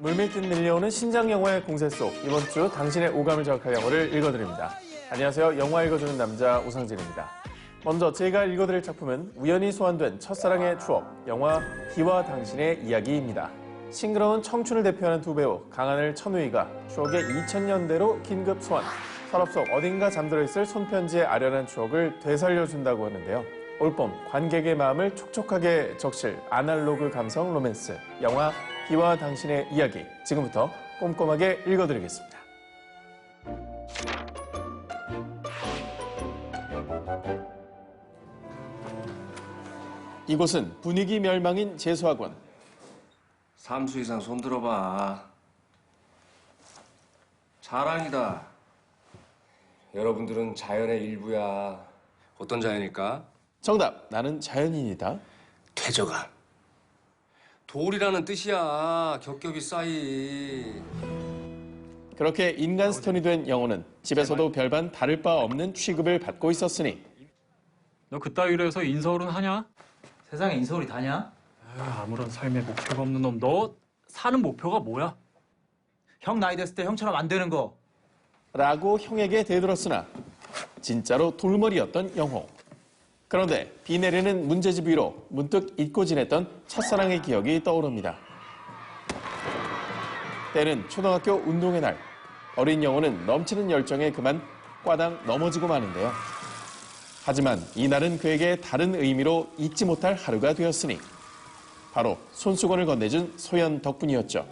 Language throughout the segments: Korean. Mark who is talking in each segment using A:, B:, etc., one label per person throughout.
A: 물밀듯 밀려오는 신작 영화의 공세 속 이번 주 당신의 오감을 자극할 영화를 읽어드립니다. 안녕하세요. 영화 읽어주는 남자 오상진입니다. 먼저 제가 읽어드릴 작품은 우연히 소환된 첫사랑의 추억, 영화 비와 당신의 이야기입니다. 싱그러운 청춘을 대표하는 두 배우 강하늘 천우희가 추억의 2000년대로 긴급 소환, 서랍 속 어딘가 잠들어 있을 손편지의 아련한 추억을 되살려준다고 하는데요. 올봄 관객의 마음을 촉촉하게 적실 아날로그 감성 로맨스 영화 비와 당신의 이야기 지금부터 꼼꼼하게 읽어드리겠습니다. 이곳은 분위기 멸망인 재수학원.
B: 삼수 이상 손 들어봐. 자랑이다. 여러분들은 자연의 일부야. 어떤 자연일까?
A: 정답 나는 자연인이다.
B: 퇴저감. 돌이라는 뜻이야. 겹겹이 쌓이.
A: 그렇게 인간 스톤이 된 영호는 집에서도 별반 다를 바 없는 취급을 받고 있었으니
C: 너 그따위로 해서 인서울은 하냐?
D: 세상에 인서울이 다냐?
C: 에휴, 아무런 삶의 목표가 없는 놈. 너 사는 목표가 뭐야?
D: 형 나이 됐을 때 형처럼 안 되는 거.
A: 라고 형에게 대들었으나 진짜로 돌머리였던 영호. 그런데 비 내리는 문제집 위로 문득 잊고 지냈던 첫사랑의 기억이 떠오릅니다. 때는 초등학교 운동의 날. 어린 영호는 넘치는 열정에 그만 꽈당 넘어지고 마는데요. 하지만 이날은 그에게 다른 의미로 잊지 못할 하루가 되었으니 바로 손수건을 건네준 소연 덕분이었죠.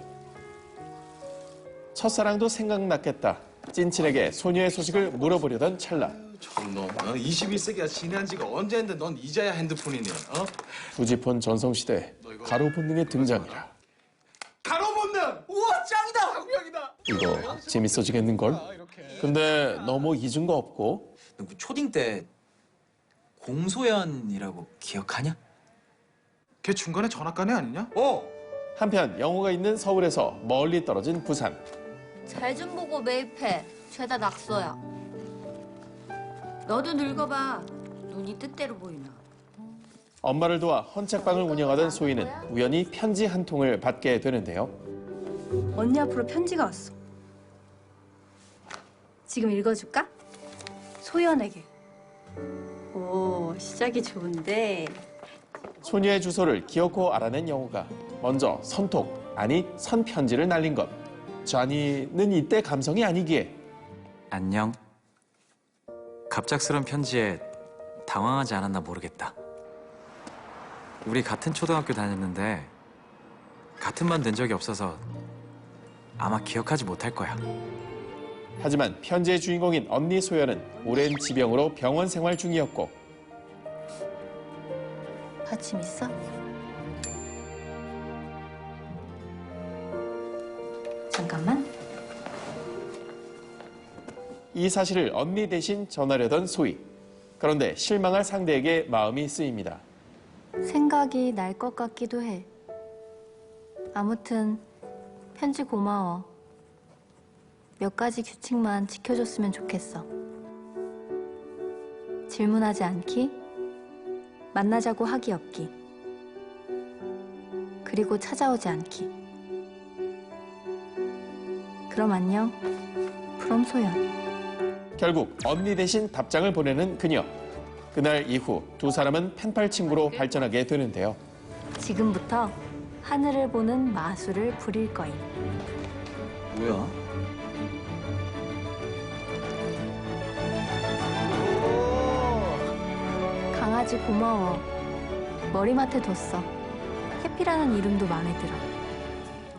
A: 첫사랑도 생각났겠다. 찐친에게 소녀의 소식을 물어보려던 찰나
E: 놈, 너 21세기가 지난 지가 언제인데 넌 이제야 핸드폰이니? 어?
A: 후지폰 전성시대 가로 본능의 등장이라
E: 가로 본능! 우와 짱이다! 강력이다!
A: 이거 재밌어지겠는걸? 근데 너무 잊은 거 없고
D: 너그 초딩 때 공소연이라고 기억하냐?
E: 걔 중간에 전학 간애 아니냐?
D: 어.
A: 한편 영호가 있는 서울에서 멀리 떨어진 부산
F: 잘 좀 보고 매입해. 죄다 낙서야. 너도 늙어봐. 눈이 뜻대로 보이나.
A: 엄마를 도와 헌책방을 운영하던 소희는 우연히 편지 한 통을 받게 되는데요
G: 언니 앞으로 편지가 왔어. 지금 읽어줄까? 소연에게. 오, 시작이 좋은데.
A: 소녀의 주소를 기어코 알아낸 영호가 먼저 선톡 아니 선편지를 날린 것 좌니는 이때 감성이 아니기에
H: 안녕. 갑작스런 편지에 당황하지 않았나 모르겠다. 우리 같은 초등학교 다녔는데 같은 반 된 적이 없어서 아마 기억하지 못할 거야.
A: 하지만 편지의 주인공인 언니 소연은 오랜 지병으로 병원 생활 중이었고
G: 받침 있어? 잠깐만.
A: 이 사실을 언니 대신 전하려던 소희. 그런데 실망할 상대에게 마음이 쓰입니다.
G: 생각이 날 것 같기도 해. 아무튼 편지 고마워. 몇 가지 규칙만 지켜줬으면 좋겠어. 질문하지 않기, 만나자고 하기 없기, 그리고 찾아오지 않기. 그럼 안녕. 프롬 소연.
A: 결국 언니 대신 답장을 보내는 그녀. 그날 이후 두 사람은 펜팔 친구로 발전하게 되는데요.
G: 지금부터 하늘을 보는 마술을 부릴 거임.
D: 뭐야?
G: 강아지 고마워. 머리맡에 뒀어. 해피라는 이름도 마음에 들어.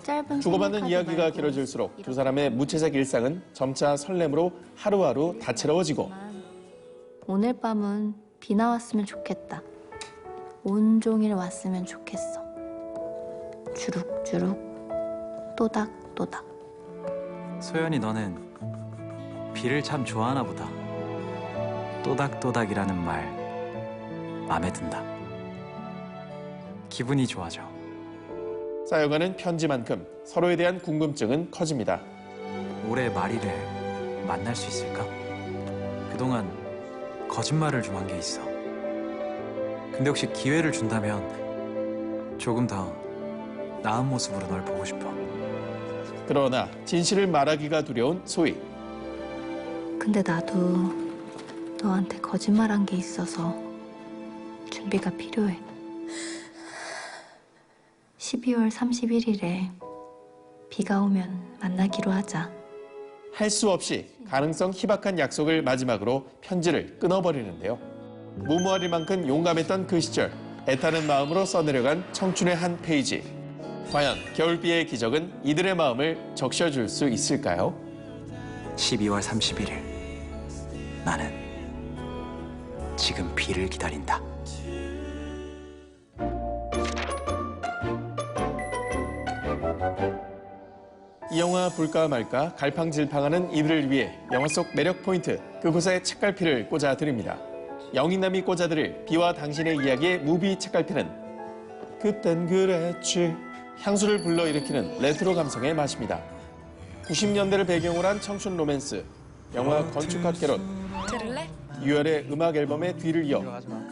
G: 짧은
A: 주고받는 이야기가 길어질수록 두 사람의 무채색 일상은 점차 설렘으로 하루하루 다채로워지고
G: 오늘 밤은 비 나 왔으면 좋겠다. 온종일 왔으면 좋겠어. 주룩주룩 또닥또닥.
H: 소연이 너는 비를 참 좋아하나 보다. 또닥또닥이라는 말 마음에 든다. 기분이 좋아져.
A: 쌓여가는 편지만큼 서로에 대한 궁금증은 커집니다.
H: 올해 말일에 만날 수 있을까? 그동안 거짓말을 좀 한 게 있어. 근데 혹시 기회를 준다면 조금 더 나은 모습으로 널 보고 싶어.
A: 그러나 진실을 말하기가 두려운 소희.
G: 근데 나도 너한테 거짓말한 게 있어서 준비가 필요해. 12월 31일에 비가 오면 만나기로 하자.
A: 할 수 없이 가능성 희박한 약속을 마지막으로 편지를 끊어버리는데요. 무모하리만큼 용감했던 그 시절, 애타는 마음으로 써내려간 청춘의 한 페이지. 과연 겨울비의 기적은 이들의 마음을 적셔줄 수 있을까요?
H: 12월 31일 나는 지금 비를 기다린다.
A: 이 영화 볼까 말까 갈팡질팡하는 이들을 위해 영화 속 매력 포인트 그곳에 책갈피를 꽂아 드립니다. 영인남이 꽂아드릴 비와 당신의 이야기의 무비 책갈피는 그땐 그랬지 향수를 불러일으키는 레트로 감성의 맛입니다. 90년대를 배경으로 한 청춘 로맨스 영화 건축학 개론
F: 들을래?
A: 유열의 음악 앨범의 뒤를 이어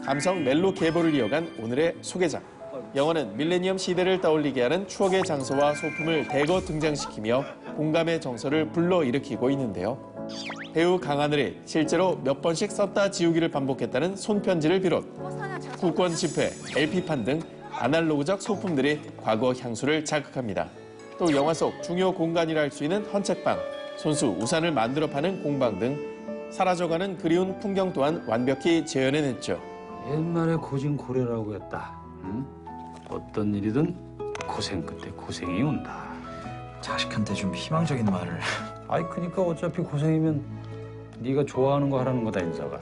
A: 감성 멜로 계보를 이어간 오늘의 소개작. 영화는 밀레니엄 시대를 떠올리게 하는 추억의 장소와 소품을 대거 등장시키며 공감의 정서를 불러일으키고 있는데요. 배우 강하늘이 실제로 몇 번씩 썼다 지우기를 반복했다는 손편지를 비롯 국권 지폐, LP판 등 아날로그적 소품들이 과거 향수를 자극합니다. 또 영화 속 중요 공간이라 할 수 있는 헌책방, 손수 우산을 만들어 파는 공방 등 사라져가는 그리운 풍경 또한 완벽히 재현해냈죠.
I: 옛말에 고진고래라고 했다. 응? 어떤 일이든 고생 끝에 고생이 온다.
D: 자식한테 좀 희망적인 말을.
I: 아이 그니까 어차피 고생이면 네가 좋아하는 거 하라는 거다 인사가.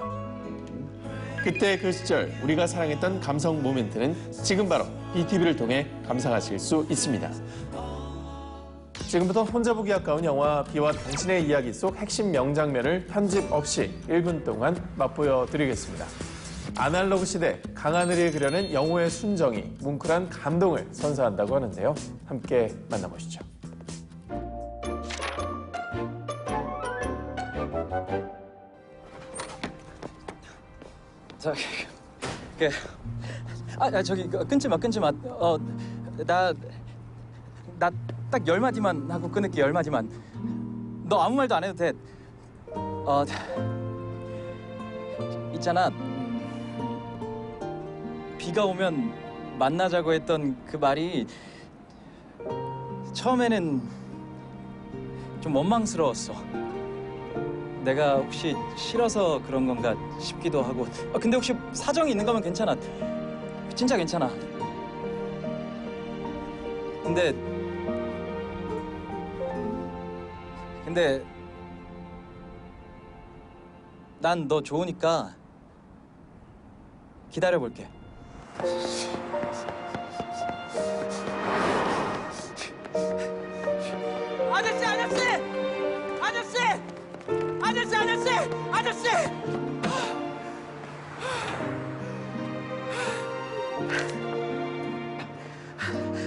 A: 그때 그 시절 우리가 사랑했던 감성 모멘트는 지금 바로 BTV를 통해 감상하실 수 있습니다. 지금부터 혼자 보기 아까운 영화 비와 당신의 이야기 속 핵심 명장면을 편집 없이 1분 동안 맛보여 드리겠습니다. 아날로그 시대 강하늘이 그려낸 영호의 순정이 뭉클한 감동을 선사한다고 하는데요. 함께 만나보시죠.
J: 아, 아, 저기 그, 끊지 마, 끊지 마. 어, 나, 나 딱 열 마디만 하고 끊을게 열 마디만. 너 아무 말도 안 해도 돼. 어, 있잖아. 비가 오면 만나자고 했던 그 말이 처음에는 좀 원망스러웠어. 내가 혹시 싫어서 그런 건가 싶기도 하고. 아, 근데 혹시 사정이 있는 거면 괜찮아. 진짜 괜찮아. 근데 근데 난 너 좋으니까 기다려 볼게.
K: 아저씨 아저씨 아저씨 아저씨 아저씨 아저씨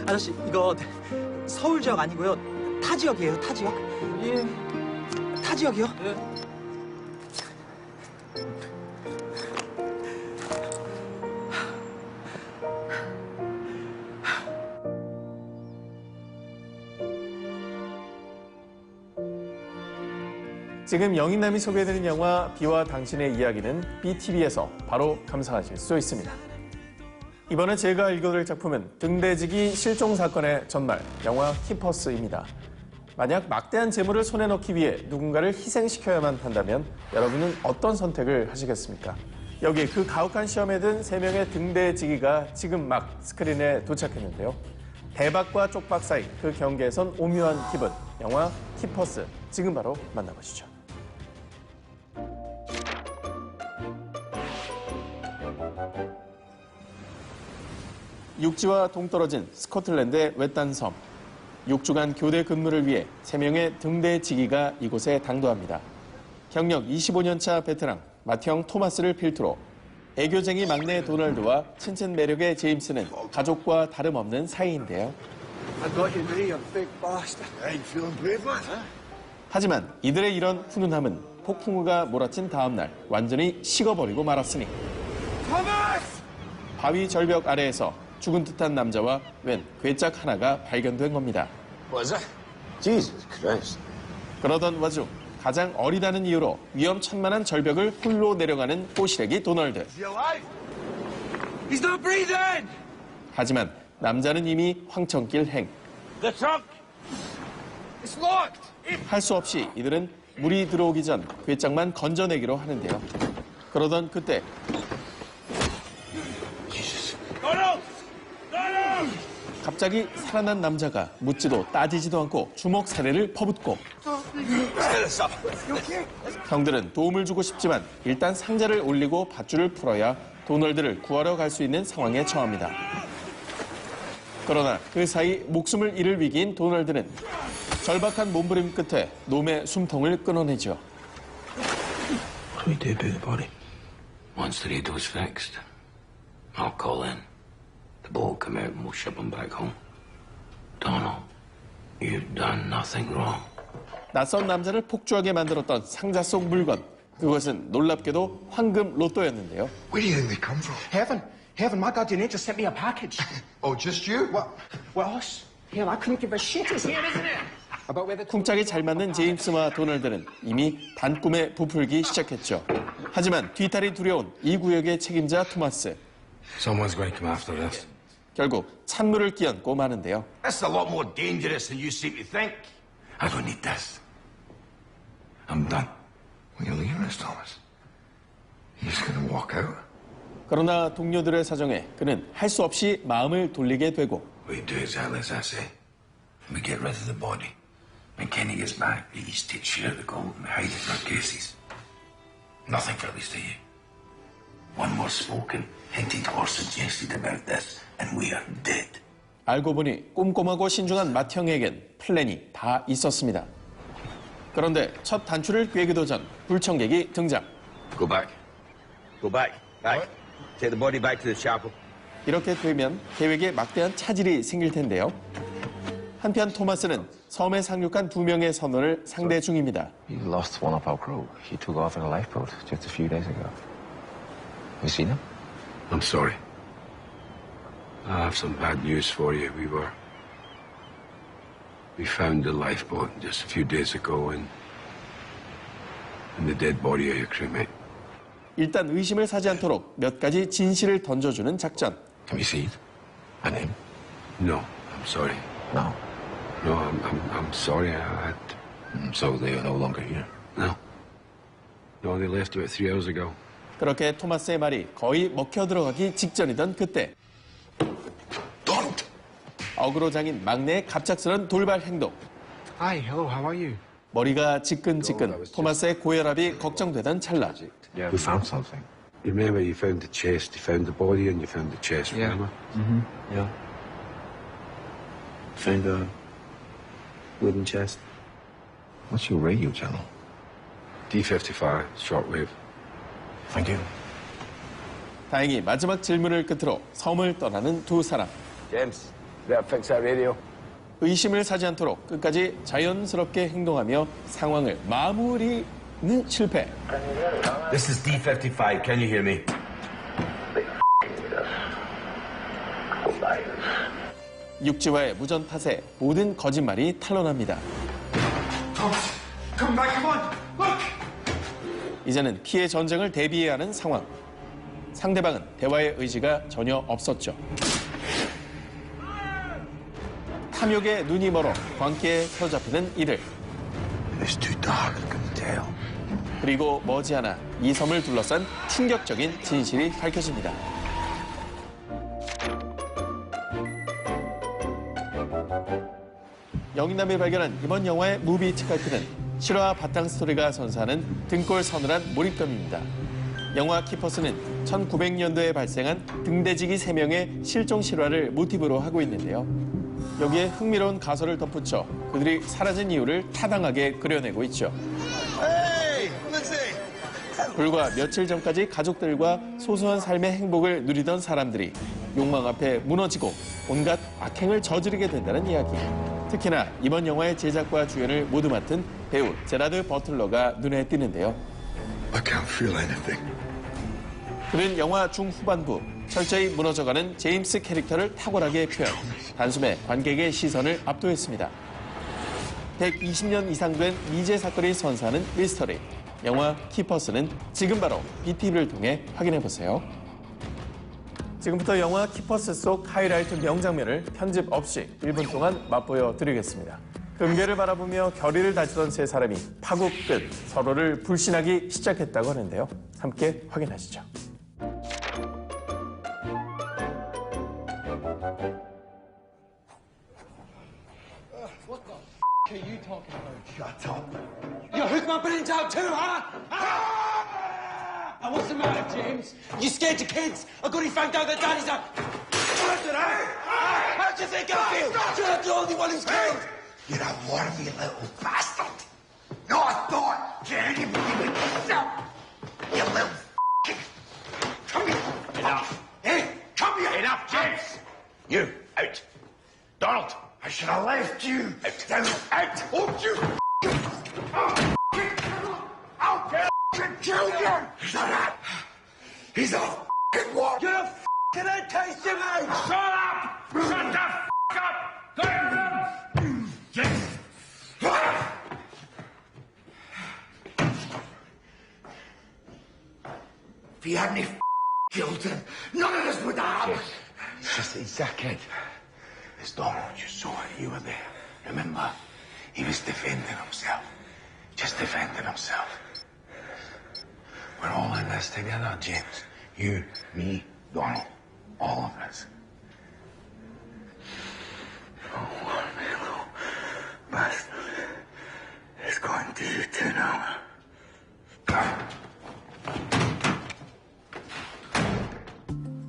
J: 아저씨 이거 서울 지역 아니고요. 타 지역이에요. 타 지역. 예. 타 지역이요.
A: 지금 영인남이 소개해드린 영화 비와 당신의 이야기는 BTV에서 바로 감상하실 수 있습니다. 이번에 제가 읽어드릴 작품은 등대지기 실종 사건의 전말 영화 키퍼스입니다. 만약 막대한 재물을 손에 넣기 위해 누군가를 희생시켜야만 한다면 여러분은 어떤 선택을 하시겠습니까? 여기 그 가혹한 시험에 든세 명의 등대지기가 지금 막 스크린에 도착했는데요. 대박과 쪽박 사이 그 경계에선 오묘한 기분 영화 키퍼스 지금 바로 만나보시죠. 육지와 동떨어진 스코틀랜드의 외딴 섬. 6주간 교대 근무를 위해 3명의 등대지기가 이곳에 당도합니다. 경력 25년 차 베테랑 마티형 토마스를 필두로 애교쟁이 막내 도널드와 친친 매력의 제임스는 가족과 다름없는 사이인데요. 하지만 이들의 이런 훈훈함은 폭풍우가 몰아친 다음 날 완전히 식어버리고 말았으니 바위 절벽 아래에서 죽은 듯한 남자와 웬 괴짝 하나가 발견된 겁니다.
L: Jesus Christ.
A: 그러던 와중 가장 어리다는 이유로 위험천만한 절벽을 홀로 내려가는 꼬시래기 도널드. 하지만 남자는 이미 황천길 행. 할 수 없이 이들은 물이 들어오기 전 괴짝만 건져내기로 하는데요. 그러던 그때 갑자기 살아난 남자가 묻지도 따지지도 않고 주먹 사례를 퍼붓고 형들은 도움을 주고 싶지만 일단 상자를 올리고 밧줄을 풀어야 도널드를 구하러 갈 수 있는 상황에 처합니다. 그러나 그 사이 목숨을 잃을 위기인 도널드는 절박한 몸부림 끝에 놈의 숨통을 끊어내죠.
L: What do we do about the body?
M: Once the radio's fixed, I'll call in. The boat will come out and we'll ship him back home. Donald, you've done nothing wrong.
A: 낯선 남자를 폭주하게 만들었던 상자 속 물건. 그것은 놀랍게도 황금 로또였는데요.
L: Where do you think they come from?
N: Heaven, heaven, my guardian angel sent me a package.
L: Oh, just you? What?
N: Well, us, hell, I couldn't give a shit. It's here, isn't it? About where the
A: 쿵짝이 잘 맞는 제임스와 도널드는 이미 단꿈에 부풀기 시작했죠. 하지만 뒤탈이 두려운 이 구역의 책임자 토마스.
M: Someone's going to come after this.
A: 결국 찬물을 끼얹고 마는데요.
L: That's a lot more dangerous than you seem to think.
M: I don't need this. I'm done.
L: Will you leave us, Thomas? He's gonna walk out.
A: 그러나 동료들의 사정에 그는 할 수 없이 마음을 돌리게 되고
M: We do exactly as I say. We get rid of the body. When Kenny gets back, we each take share of the gold and hide it in our cases. Nothing for at least a year. One more spoken, hinted or suggested about this, and we are dead.
A: 알고 보니 꼼꼼하고 신중한 맏형에겐 플랜이 다 있었습니다. 그런데 첫 단추를 꿰기도 전 불청객이 등장.
L: Go back. Go back. Back. Take the body back to the chapel.
A: 이렇게 되면 계획에 막대한 차질이 생길 텐데요. 한편 토마스는 섬에 상륙한 두 명의 선원을 상대 중입니다.
O: You lost one of our crew. He took off in a lifeboat just a few days ago. You seen him?
M: I'm sorry. I have some bad news for you. We were. We found the lifeboat just a few days ago and. and the dead body of your crewmate.
A: 일단 의심을 사지 않도록 몇 가지 진실을 던져주는 작전.
M: Can we see it? And him? No, I'm sorry.
O: No.
M: No, I'm, I'm, I'm sorry. I had.
O: So they are no longer here.
M: No. No, they left about three hours ago.
A: 그렇게 토마스의 말이 거의 먹혀 들어가기 직전이던 그때 어그로 장인 막내의 갑작스런 돌발 행동
N: Hi, hello, how are you?
A: 머리가 지끈지끈 토마스의 고혈압이 걱정되던 찰나
O: Yeah, we found something.
M: You remember you found the chest, you found the body, and you found the chest,
O: Yeah.
M: remember?
O: Mm-hmm. Yeah. Found a wooden chest. What's your radio channel?
M: D55, shortwave.
O: Thank you.
A: 다행히 마지막 질문을 끝으로 섬을 떠나는 두 사람
L: James, better fix that radio.
A: 의심을 사지 않도록 끝까지 자연스럽게 행동하며 상황을 마무리는 실패
L: This is D55. Can you hear me?
A: 육지와의 무전 탓에 모든 거짓말이 탄로납니다 이제는 피해 전쟁을 대비해야 하는 상황. 상대방은 대화의 의지가 전혀 없었죠. 탐욕에 눈이 멀어 광기에 사로잡히는 이들. 그리고 머지않아 이 섬을 둘러싼 충격적인 진실이 밝혀집니다. 영인남이 발견한 이번 영화의 무비 특갈피는 실화 바탕 스토리가 선사하는 등골 서늘한 몰입감입니다. 영화 키퍼스는 1900년도에 발생한 등대지기 3명의 실종 실화를 모티브로 하고 있는데요. 여기에 흥미로운 가설을 덧붙여 그들이 사라진 이유를 타당하게 그려내고 있죠. 불과 며칠 전까지 가족들과 소소한 삶의 행복을 누리던 사람들이 욕망 앞에 무너지고 온갖 악행을 저지르게 된다는 이야기. 특히나 이번 영화의 제작과 주연을 모두 맡은 배우 제라드 버틀러가 눈에 띄는데요. 그는 영화 중후반부 철저히 무너져가는 제임스 캐릭터를 탁월하게 표현, 단숨에 관객의 시선을 압도했습니다. 120년 이상 된 미제 사건이 선사하는 미스터리. 영화 키퍼스는 지금 바로 BTV를 통해 확인해 보세요. 지금부터 영화 키퍼스 속 하이라이트 명장면을 편집 없이 1분 동안 맛보여 드리겠습니다. 금괴를 바라보며 결의를 다지던 세 사람이 파국 끝 서로를 불신하기 시작했다고 하는데요. 함께 확인하시죠.
P: Ah! Eh? Ah. You're
K: a wormy little bastard. No, I thought you anybody would yourself. You little f***ing. Come here. Enough. Hey, come here. Enough, James. You, out. Donald, I should have left you. Out, down, out. Hold you. I'll f***ing kill you. Shut up. He's a f***ing war.
P: You're a enticing man. Shut up. Shut the f*** up. Go
K: James. If he f- killed him, none of this would have happened. It's just that kid. It's Donald, you saw it, you were there. Remember? He was defending himself. Just defending himself. We're all in this together, James. You, me, Donald. All of us.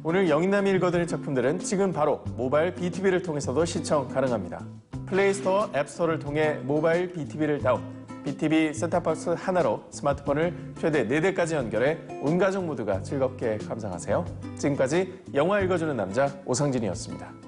A: 오늘 영인남이 읽어드릴 작품들은 지금 바로 모바일 BTV를 통해서도 시청 가능합니다. 플레이스토어, 앱스토어를 통해 모바일 BTV를 다운, BTV 셋탑박스 하나로 스마트폰을 최대 4대까지 연결해 온 가족 모두가 즐겁게 감상하세요. 지금까지 영화 읽어주는 남자 오상진이었습니다.